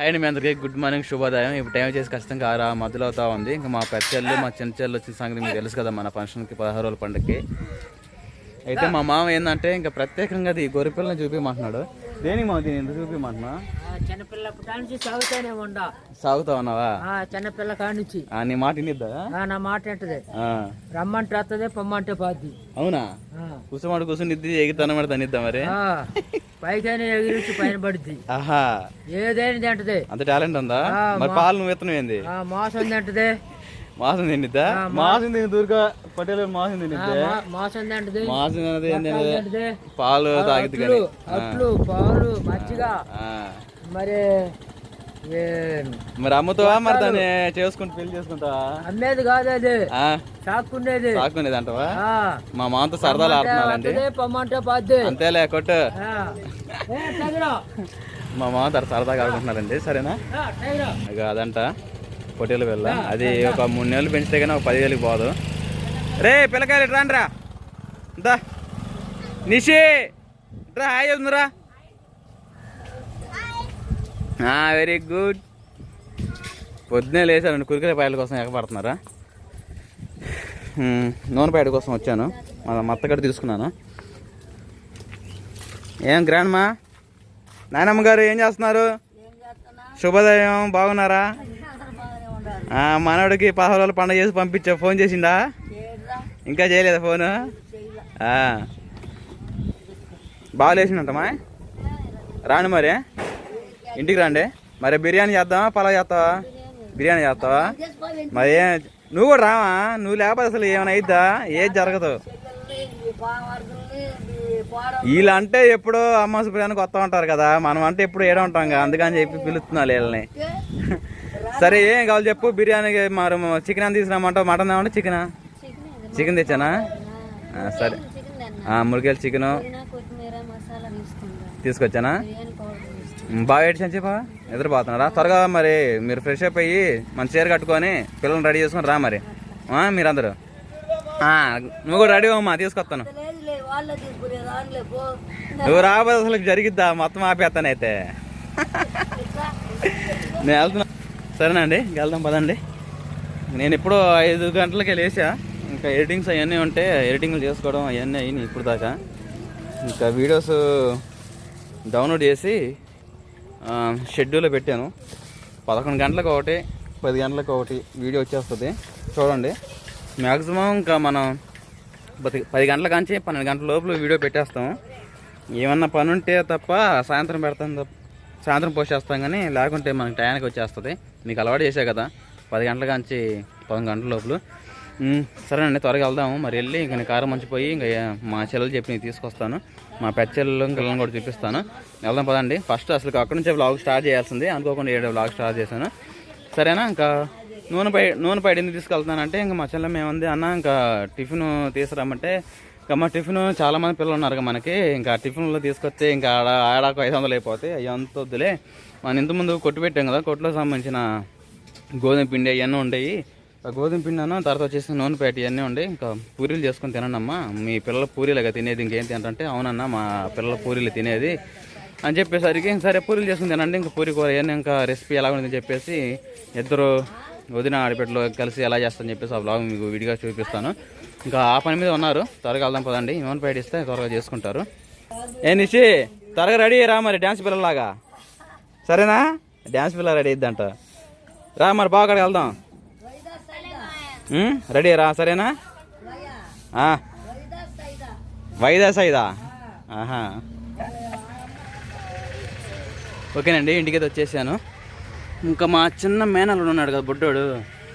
Hi మీ అందరికీ good morning శుభోదయం. ఇప్పుడు టైం వచ్చేసి ఖచ్చితంగా ఆరు మధ్యలో అవుతా ఉంది. ఇంకా మా పెద్ద మా చిన్న చెల్లు వచ్చిన సంగతి మీకు తెలుసు కదా మన ఫంక్షన్కి పదహారు రోజుల పండుగకి అయితే మా మామ ఏంటంటే ఇంకా ప్రత్యేకంగా అది గొర్రెపిల్లని చూపించమంటున్నాడు దేనికి దీని ఎందుకు సాగుతానే ఉండా. సాగుతా ఉన్నావా? చిన్నపిల్ల నీ మాట వినిద్దా? నా మాట ఏంటది రమ్మంటే వస్తుంది పొమ్మంటే పోద్ది. అవునా? కూర్చొని ఎగితన మరి తనిద్దా మరి? ఆ, పైకైనా ఎగిరించి పైన పడుద్ది. ఆహా. ఏదైనా తింటది. అంత టాలెంట్ ఉందా? ఆ, మరి పాలు నువ్వు ఎత్తనం ఏంది ఆ మోసం తింటది. మాసం తినిద్దా మాసం తిని దూరుగా పట్టేలు మాసం మా- మోసం తింటది మాసం తింటది పాలు తాగిద్ది కానీ. అట్లు పాలు మజ్జిగ. మరి మరి అమ్ముతావా మరి దాన్ని చేసుకుంటూ పెళ్ళి చేసుకుంటావా? అమ్మేది కాదు అది సాక్కునేది. సాకునేది అంటవా? మా మామతో సరదాలు ఆడుతున్నారండి. పొమ్మంటే పోద్ది. అంతేలే కొట్టు. మా మామ సరదాగా ఆడుకుంటున్నారండి సరేనా? అదంట. పొట్టేలు వెళ్ళ. అది ఒక మూడు నెలలు పెంచితే కానీ ఒక పదివేలకు పోదు. రే పిల్లకాయలు రాండ్రా. దా. నిషి రా హాయ్ ఉందిరా వెరీ గుడ్ పొద్దునే లేచారండి కురికల పాయల కోసం ఎగపడుతున్నారా నూనె ప్యాకెట్ కోసం వచ్చాను. మా మత్తగడ్డ తీసుకున్నాను. ఏం గ్రాండ్ మా నాయనమ్మ గారు ఏం చేస్తున్నారు? శుభోదయం బాగున్నారా? మనవడికి పదహారు పండుగ చేసి పంపించా ఫోన్ చేసిందా ఇంకా చేయలేదా ఫోను. బాగా రాను మరి. ఇంటికి రండి. మరి బిర్యానీ చేద్దామా పలావ్ చేస్తావా? బిర్యానీ చేస్తావా? మరి ఏ నువ్వు కూడా రావా? నువ్వు లేకపోతే అసలు ఏమైనా అయిద్దా? ఏది జరగదు. వీళ్ళు అంటే ఎప్పుడో అమ్మ సుప్రియానికి వస్తా ఉంటారు కదా. మనం అంటే ఎప్పుడు ఏడ ఉంటాం కదా. అందుకని చెప్పి పిలుస్తున్నా వీళ్ళని. సరే ఏం కావాలి చెప్పు? బిర్యానీకి మరి చికెన్ అని తీసుకురామంటావు? మటన్ ఏమంటే చికెనా? చికెన్ తెచ్చానా? సరే. మురికేలు చికెన్. తీసుకొచ్చానా? బిర్యానీ బాగా ఏడ్చి చెప్పా. నిద్రపోతున్నారా త్వరగా మరి మీరు ఫ్రెష్ అప్ అయ్యి మన చీర కట్టుకొని పిల్లల్ని రెడీ చేసుకొని రా మరి. మీరందరూ. నువ్వు కూడా రెడీ అమ్మా తీసుకొస్తాను. నువ్వు రాబోతే అసలు జరిగిద్దా? మొత్తం ఆపేస్తానైతే నేను వెళ్తున్నా. సరేనండి ఇంక వెళ్దాం పదండి. నేను ఇప్పుడు ఐదు గంటలకి లేచా ఇంకా ఎడిటింగ్స్ అవన్నీ ఉంటే ఎడిటింగ్లు చేసుకోవడం అవన్నీ అయినాయి ఇప్పుడు దాకా. ఇంకా వీడియోస్ డౌన్లోడ్ చేసి షెడ్యూల్ షెడ్యూల్లో పెట్టాను. పదకొండు గంటలకు ఒకటి పది గంటలకు ఒకటి వీడియో వచ్చేస్తుంది. చూడండి. మ్యాక్సిమం ఇంకా మనం పది పది గంటల కాంచి పన్నెండు గంటల లోపల వీడియో పెట్టేస్తాం. ఏమన్నా పని ఉంటే తప్ప సాయంత్రం పెడతాం తప్ప సాయంత్రం పోసేస్తాం కానీ లేకుంటే మనకి టయానికి వచ్చేస్తుంది. మీకు అలవాటు చేసే కదా పది గంటల కాంచి పది గంటల లోపల. సరేనండి త్వరగా వెళ్దాము. మరి వెళ్ళి ఇంక నేను కారం మంచిపోయి ఇంకా మా చెల్లెలు చెప్పి నేను తీసుకొస్తాను. మా పెద్ద చెల్లెలు కూడా చూపిస్తాను. వెళ్దాం పదండి. ఫస్ట్ అసలు అక్కడి నుంచే వ్లాగ్ స్టార్ట్ చేయాల్సింది. అనుకోకుండా ఏడు వ్లాగ్ స్టార్ట్ చేశాను. సరేనా ఇంకా నూనె పై నూనె పైడి ఎందుకు తీసుకెళ్తున్నానంటే ఇంకా మా చెల్లె మేముంది అన్న ఇంకా టిఫిన్ తీసుకురామంటే ఇంకా మా టిఫిన్ చాలామంది పిల్లలు ఉన్నారు మనకి. ఇంకా టిఫిన్లో తీసుకొస్తే ఇంకా ఆడ ఆడకు ఐదు వందలు అయిపోతాయి. అవి అంత వద్దులే. మనం ఇంత ముందు కొట్టు పెట్టాం కదా కొట్టులో సంబంధించిన గోధుమ పిండి అవన్నీ ఉండేవి ఆ గోధుమ పిండి అన్న తర్వాత వచ్చేసి నూనె పేట ఇవన్నీ ఉండే ఇంకా పూరీలు చేసుకొని తినండమ్మా. మీ పిల్లల పూరీలుగా తినేది ఇంకేం తింటే అవునన్నా మా పిల్లల పూరీలు తినేది అని చెప్పేసరికి సరే పూరీలు చేసుకుని తినండి ఇంకా పూరి కూర ఇవన్నీ ఇంకా రెసిపీ ఎలా ఉందని చెప్పేసి ఇద్దరు వదిన ఆడపేటలో కలిసి ఎలా చేస్తాను చెప్పేసి ఆ బ్లాగ్ మీకు విడిగా చూపిస్తాను. ఇంకా ఆ పని మీద ఉన్నారు. త్వరగా వెళ్దాం పదండి. నూనె పేట ఇస్తే త్వరగా చేసుకుంటారు. ఏ నిషి త్వరగా రెడీ రా మరి డ్యాన్స్ పిల్లలాగా సరేనా? డ్యాన్స్ పిల్ల రెడీ అయిద్దంట. రా మరి బాగా అక్కడికి వెళ్దాం. రెడీ రా సరేనా? ఆ. వైదా సైదా? ఆహా. ఓకేనండి ఇంటికైతే వచ్చేసాను. ఇంకా మా చిన్న మేనల్లుడు ఉన్నాడు కదా బుడ్డోడు.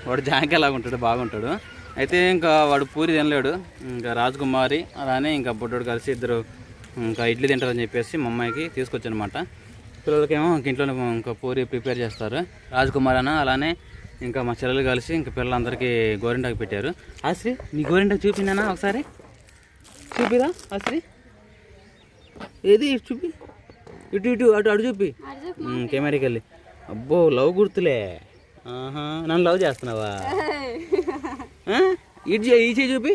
వాడు జాంకేలాగా ఉంటాడు బాగుంటాడు. అయితే ఇంకా వాడు పూరి తినలేడు. ఇంకా రాజకుమారి అలానే ఇంకా బుడ్డోడు కలిసి ఇద్దరు ఇంకా ఇడ్లీ తింటారని చెప్పేసి మా అమ్మాయికి తీసుకొచ్చానమాట పిల్లలకేమో ఇంక ఇంట్లోనే ఇంకా పూరి ప్రిపేర్ చేస్తారు. రాజకుమార్ అన్న అలానే ఇంకా మా చెల్లెలు కలిసి ఇంకా పిల్లలందరికీ గోరింటాకు పెట్టారు. ఆశ్రీ నీ గోరింటాకు చూపిందానా ఒకసారి? చూపిరా ఆశ్రీ. ఏది చూపి. ఇటు ఇటు అటు అటు చూపి. కెమెరాకి వెళ్ళి. అబ్బో లవ్ గుర్తులే. ఆహా నన్ను లవ్ చేస్తున్నావా? ఇటు చే- ఈ చేయి చూపి.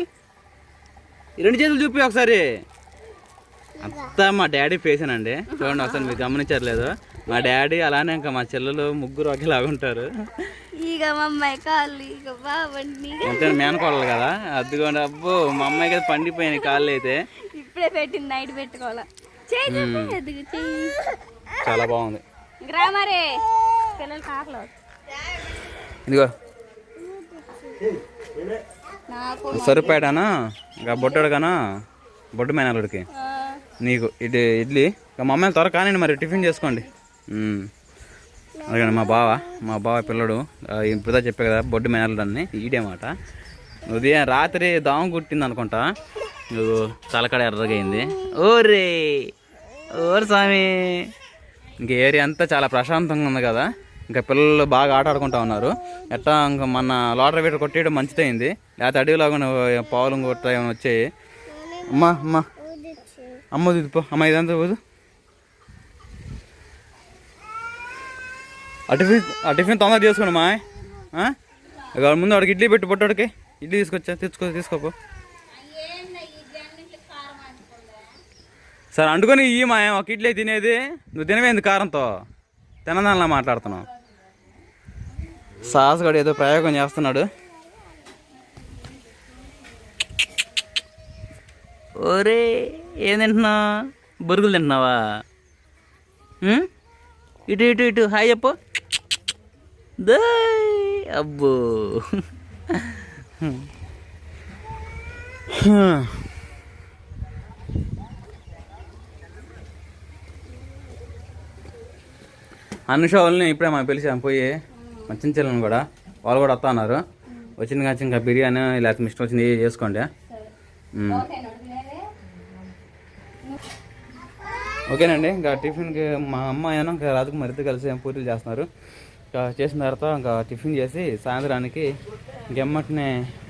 రెండు చేతులు చూపి ఒకసారి. అంతా మా డాడీ ఫేసేనండి చూడండి ఒకసారి మీరు గమనించట్లేదు మా డాడీ అలానే ఇంకా మా చెల్లెలు ముగ్గురు ఒకేలాగా ఉంటారు. ఇక మా అమ్మాయి కాళ్ళు ఇక బాబండి అంటే మేనకోడలు కదా? అదిగోండి అబ్బో మా అమ్మాయి కదా పండిపోయినాయి కాళ్ళు అయితే. ఇప్పుడే పెట్టింది నైట్ పెట్టుకోవాలా. చాలా బాగుంది. గ్రామరే ఇదిగో. నాకు సరిపోయాడానా? ఇంకా బొట్టడు కానా బొట్టు మేనల్లుడికి. ఆ, నీకు ఇడ్లీ ఇడ్లీ. ఇక మా అమ్మాయిని త్వర కానీ మరి టిఫిన్ చేసుకోండి. అలాగే మా బావ మా బావ పిల్లడు. ఇప్పుడుదా చెప్పే కదా బొడ్డు మేనల్లుడు అని ఈడే మాట ఉదయం రాత్రి దావం కుట్టింది అనుకుంటా. నువ్వు తలకాడ ఎర్రగా అయింది ఓరే ఓరు స్వామి! ఇంక ఏరియా అంతా చాలా ప్రశాంతంగా ఉంది కదా. ఇంకా పిల్లలు బాగా ఆట ఆడుకుంటా ఉన్నారు. ఎట్లా ఇంకా మన లోటరీ వీటర్ కొట్టేయడం మంచిదైంది. లేకపోతే అడవిలాగా పావులు కొట్ట ఏమైనా వచ్చాయి. అమ్మా అమ్మా. అమ్మ దిదిపో అమ్మ ఇదంతా పోదు? ఆ టిఫిన్ ఆ టిఫిన్ తొందరగా చేసుకోండి మా ఆ? ముందు వాడికి ఇడ్లీ పెట్టి పొట్టాడికి. ఇడ్లీ తీసుకొచ్చా? తెచ్చుకో తీసుకోపో. సరే అంటుకొని ఇయ్యి మా ఒక ఇడ్లీ తినేది. నువ్వు తినవేంది కారంతో? తినదానిలా మాట్లాడుతున్నావు గడు ఏదో ప్రయోగం చేస్తున్నాడు. ఓరే ఏం తింటున్నావు? బొరుగులు తింటున్నావా? ఇటు ఇటు ఇటు హాయ్ చెప్పు. దే అబ్బో. అనుష వాళ్ళని ఇప్పుడే మనం పిలిచాం పోయి మా చిన్న కూడా వాళ్ళు కూడా వస్తా అన్నారు. వచ్చింది కానీ ఇంకా బిర్యానీ లేకపోతే మిస్టర్ వచ్చింది చేసుకోండి. ఓకేనండి ఇంకా టిఫిన్కి మా అమ్మ అయినా ఇంకా రాజకుమారి ఇద్దరు కలిసి పూరీలు చేస్తున్నారు. ఇంకా చేసిన తర్వాత ఇంకా టిఫిన్ చేసి సాయంత్రానికి ఇంకెమ్మటినే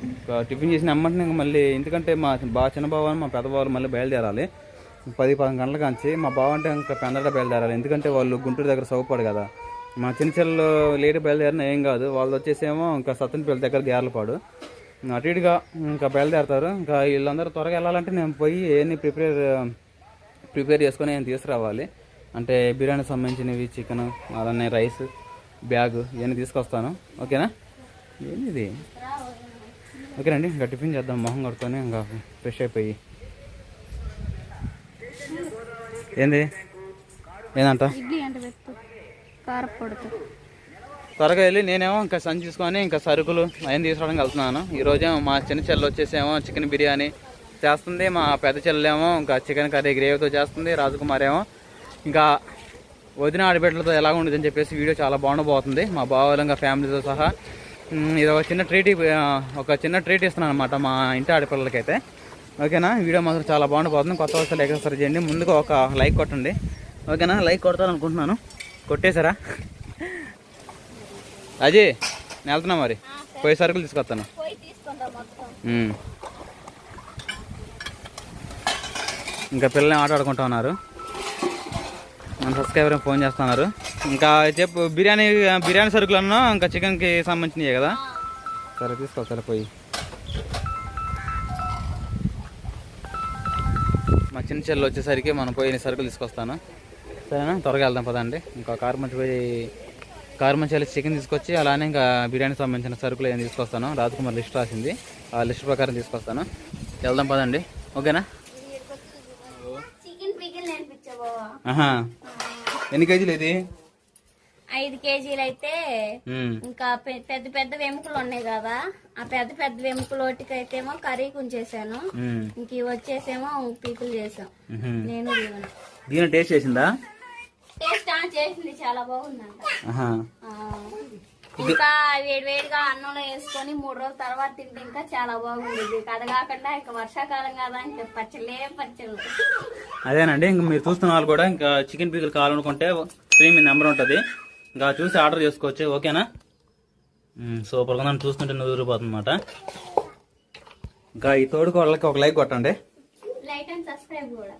ఇంకా టిఫిన్ చేసిన అమ్మటిని ఇంకా మళ్ళీ ఎందుకంటే మా బా చిన్న బావ మా పెద్దబావాలు మళ్ళీ బయలుదేరాలి. పది పదకొండు గంటల కాంచి మా బావ అంటే ఇంకా పెందట బయలుదేరాలి. ఎందుకంటే వాళ్ళు గుంటూరు దగ్గర సౌపాడు కదా. మా చిన్న చెల్లెలు లేట్ బయలుదేరినా ఏం కాదు. వాళ్ళు వచ్చేసేమో ఇంకా సత్తనపల్లి దగ్గర గేర్లపాడు. అటు ఇటుగా ఇంకా బయలుదేరతారు. ఇంకా వీళ్ళందరూ త్వరగా వెళ్ళాలంటే నేను పోయి ఏమి ప్రిపేర్ ప్రిపేర్ చేసుకొని నేను తీసుకురావాలి. అంటే బిర్యానీ సంబంధించినవి చికెన్ అలానే రైస్ బ్యాగ్ ఇవన్నీ తీసుకొస్తాను. ఓకేనా? ఏంది ఇది? ఓకేనండి ఇంకా టిఫిన్ చేద్దాం. మొహం కడుతూనే ఇంకా ఫ్రెష్ అయిపోయి. ఏంది? ఏందంట? త్వరగా వెళ్ళి నేనేమో ఇంకా సంచి తీసుకొని ఇంకా సరుకులు అవన్నీ తీసుకోవడానికి వెళ్తున్నాను. ఈ రోజేమో మా చిన్న చెల్లెలు వచ్చేసేమో చికెన్ బిర్యానీ చేస్తుంది. మా పెద్ద చెల్లెలేమో ఇంకా చికెన్ కర్రీ గ్రేవీతో చేస్తుంది. రాజకుమార్ ఏమో ఇంకా వదిన ఆడబిడ్డలతో ఎలా ఉండదు అని చెప్పేసి వీడియో చాలా బాగుండబోతుంది మా బావలు ఇంకా ఫ్యామిలీతో సహా. ఇది ఒక చిన్న ట్రీట్ ఒక చిన్న ట్రీట్ ఇస్తున్నాను అనమాట మా ఇంటి ఆడపిల్లలకైతే. ఓకేనా? వీడియో మాత్రం చాలా బాగుండబోతుంది కొత్త వస్తువులు ఎక్సర్సైజ్ చేయండి. ముందుగా ఒక లైక్ కొట్టండి. ఓకేనా? లైక్ కొడతాను అనుకుంటున్నాను కొట్టేశారా? అజయ్ నేను వెళ్తున్నా మరి. పోయి సరుకులు తీసుకొస్తాను. ఇంకా పిల్లల్ని ఆట ఆడుకుంటా ఉన్నారు. మన సబ్స్క్రైబర్ ఫోన్ చేస్తున్నారు ఇంకా చెప్పు బిర్యానీ బిర్యానీ సరుకులు అన్నా ఇంకా చికెన్కి సంబంధించినవి కదా? సరే తీసుకో సరే పోయి. చిన్న చెల్లి వచ్చేసరికి మనం పోయి సరుకులు తీసుకొస్తాను. సరేనా? త్వరగా వెళ్దాం పదండి. ఇంకా కారు మంచి పోయి కారు మంచి వెళ్ళి చికెన్ తీసుకొచ్చి అలానే ఇంకా బిర్యానీ సంబంధించిన సరుకులు ఏం తీసుకొస్తాను. రాజ్కుమార్ లిస్ట్ రాసింది. ఆ లిస్ట్ ప్రకారం తీసుకొస్తాను. వెళ్దాం పదండి. ఓకేనా? ఎన్ని కేజీలు ఇది? ఐదు కేజీలు అయితే ఇంకా పెద్ద పెద్ద వెముకలు ఉన్నాయి కదా. ఆ పెద్ద పెద్ద వెముకలోటికి అయితేమో కర్రీ కుంచేసాను ఇంక ఇవి వచ్చేసేమో పీకులు చేసాం. నేను దీని టేస్ట్ చేసిందా? టేస్ట్ ఆన్ చేసింది. చాలా బాగుందంట. ఇంకా వేడి వేడిగా అన్నంలో వేసుకొని మూడు రోజుల తర్వాత తింటే ఇంకా చాలా బాగుండేది. అది కాకుండా ఇంకా వర్షాకాలం కదా ఇంకా పచ్చలే పచ్చళ్ళు. అదేనండి ఇంకా మీరు చూస్తున్న వాళ్ళు కూడా ఇంకా చికెన్ పీకులు కావాలనుకుంటే స్క్రీన్ మీద నెంబర్ ఉంటుంది. ఇంకా చూసి ఆర్డర్ చేసుకోవచ్చు ఓకేనా? సూపర్గా నన్ను చూస్తుంటే నూరిపోతుంది అనమాట ఇంకా ఈ తోడుకోళ్ళకి ఒక లైక్ కొట్టండి. లైక్ అండ్ సబ్స్క్రైబ్ కూడా.